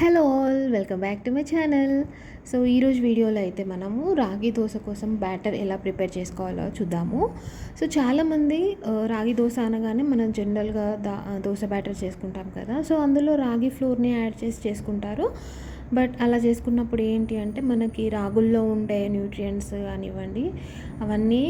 Hello all welcome back to my channel. So ఈరోజు వీడియోలో అయితే మనము రాగి దోశ కోసం బ్యాటర్ ఎలా ప్రిపేర్ చేసుకోవాలో చూద్దాము. సో చాలామంది రాగి దోశ అనగానే మనం జనరల్గా దా దోశ బ్యాటర్ చేసుకుంటాం కదా. సో అందులో రాగి ఫ్లోర్ని యాడ్ చేసి చేసుకుంటారు. బట్ అలా చేసుకున్నప్పుడు ఏంటి అంటే మనకి రాగుల్లో ఉండే న్యూట్రియంట్స్ కానివ్వండి అవన్నీ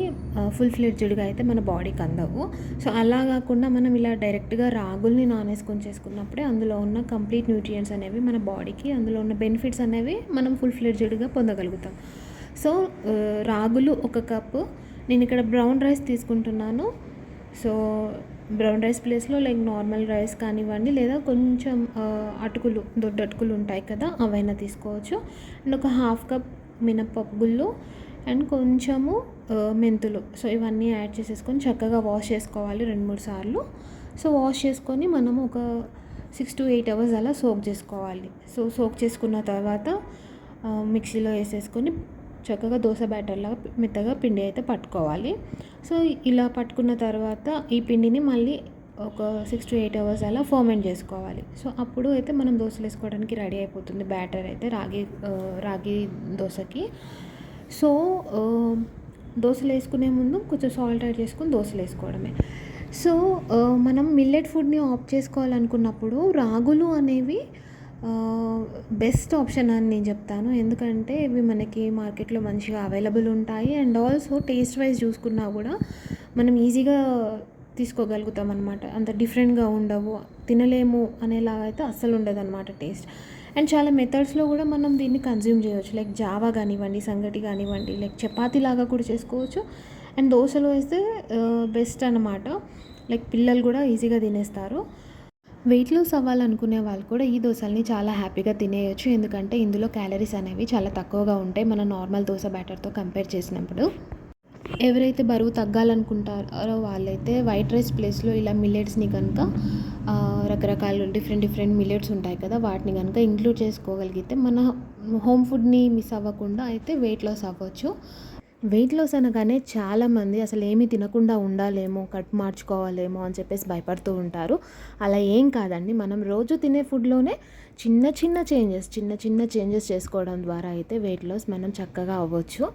ఫుల్ ఫ్లెడ్జ్డ్గా అయితే మన బాడీకి అందవు. సో అలా కాకుండా మనం ఇలా డైరెక్ట్గా రాగుల్ని నానేసుకొని చేసుకున్నప్పుడే అందులో ఉన్న కంప్లీట్ న్యూట్రియంట్స్ అనేవి మన బాడీకి అందులో ఉన్న బెనిఫిట్స్ అనేవి మనం ఫుల్ ఫ్లెడ్జ్డ్గా పొందగలుగుతాం. సో రాగులు ఒక కప్పు నేను ఇక్కడ బ్రౌన్ రైస్ తీసుకుంటున్నాను. సో బ్రౌన్ రైస్ ప్లేస్లో లైక్ నార్మల్ రైస్ కానివ్వండి లేదా కొంచెం అటుకులు దొడ్డు అటుకులు ఉంటాయి కదా అవైనా తీసుకోవచ్చు. అండ్ ఒక హాఫ్ కప్ మినప్పప్పు గుళ్ళు అండ్ కొంచెము మెంతులు. సో ఇవన్నీ యాడ్ చేసేసుకొని చక్కగా వాష్ చేసుకోవాలి రెండు మూడు సార్లు. సో వాష్ చేసుకొని మనము ఒక సిక్స్ టు ఎయిట్ అవర్స్ అలా సోక్ చేసుకోవాలి. సో సోక్ చేసుకున్న తర్వాత మిక్సీలో వేసేసుకొని చక్కగా దోశ బ్యాటర్లాగా మెత్తగా పిండి అయితే పట్టుకోవాలి. సో ఇలా పట్టుకున్న తర్వాత ఈ పిండిని మళ్ళీ ఒక సిక్స్ టు ఎయిట్ అవర్స్ అలా ఫర్మెంట్ చేసుకోవాలి. సో అప్పుడు అయితే మనం దోశలు వేసుకోవడానికి రెడీ అయిపోతుంది బ్యాటర్ అయితే రాగి రాగి దోశకి. సో దోశలు వేసుకునే ముందు కొంచెం సాల్ట్ యాడ్ చేసుకుని దోశలు వేసుకోవడమే. సో మనం మిల్లెట్ ఫుడ్ని ఆఫ్ చేసుకోవాలనుకున్నప్పుడు రాగులు అనేవి బెస్ట్ ఆప్షన్ అని నేను చెప్తాను. ఎందుకంటే ఇవి మనకి మార్కెట్లో మంచిగా అవైలబుల్ ఉంటాయి. అండ్ ఆల్సో టేస్ట్ వైజ్ చూసుకున్నా కూడా మనం ఈజీగా తీసుకోగలుగుతాం అనమాట అంత డిఫరెంట్గా ఉండవు. తినలేము అనేలాగా అయితే అస్సలు ఉండదు అనమాట టేస్ట్ అండ్ చాలా మెథడ్స్లో కూడా మనం దీన్ని కన్జ్యూమ్ చేయవచ్చు లైక్ జావా కానివ్వండి సంగటి కానివ్వండి లైక్ చపాతీ లాగా కూడా చేసుకోవచ్చు. అండ్ దోశలో వేస్తే బెస్ట్ అనమాట లైక్ పిల్లలు కూడా ఈజీగా తినేస్తారు. వెయిట్ లాస్ అవ్వాలనుకునే వాళ్ళు కూడా ఈ దోశల్ని చాలా హ్యాపీగా తినేయచ్చు. ఎందుకంటే ఇందులో క్యాలరీస్ అనేవి చాలా తక్కువగా ఉంటాయి. మన నార్మల్ దోశ బ్యాటర్తో కంపేర్ చేసినప్పుడు. ఎవరైతే బరువు తగ్గాలనుకుంటారో వాళ్ళైతే వైట్ రైస్ ప్లేస్లో ఇలా మిల్లెట్స్ని కనుక రకరకాల డిఫరెంట్ డిఫరెంట్ మిల్లెట్స్ ఉంటాయి కదా వాటిని కనుక ఇంక్లూడ్ చేసుకోగలిగితే మన హోమ్ ఫుడ్ని మిస్ అవ్వకుండా అయితే వెయిట్ లాస్ అవ్వచ్చు. వెయిట్ లాస్ అనగానే చాలామంది అసలు ఏమీ తినకుండా ఉండాలేమో కట్ మార్చుకోవాలేమో అని చెప్పేసి భయపడుతూ ఉంటారు. అలా ఏం కాదండి. మనం రోజు తినే ఫుడ్లోనే చిన్న చిన్న చేంజెస్ చిన్న చిన్న చేంజెస్ చేసుకోవడం ద్వారా అయితే వెయిట్ లాస్ మనం చక్కగా అవ్వచ్చు.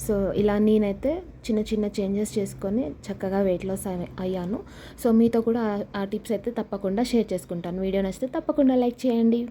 సో ఇలా నేనైతే చిన్న చిన్న చేంజెస్ చేసుకొని చక్కగా వెయిట్ లాస్ అయ్యాను. సో మీతో కూడా ఆ- టిప్స్ అయితే తప్పకుండా షేర్ చేసుకుంటాను. వీడియో నచ్చితే తప్పకుండా లైక్ చేయండి.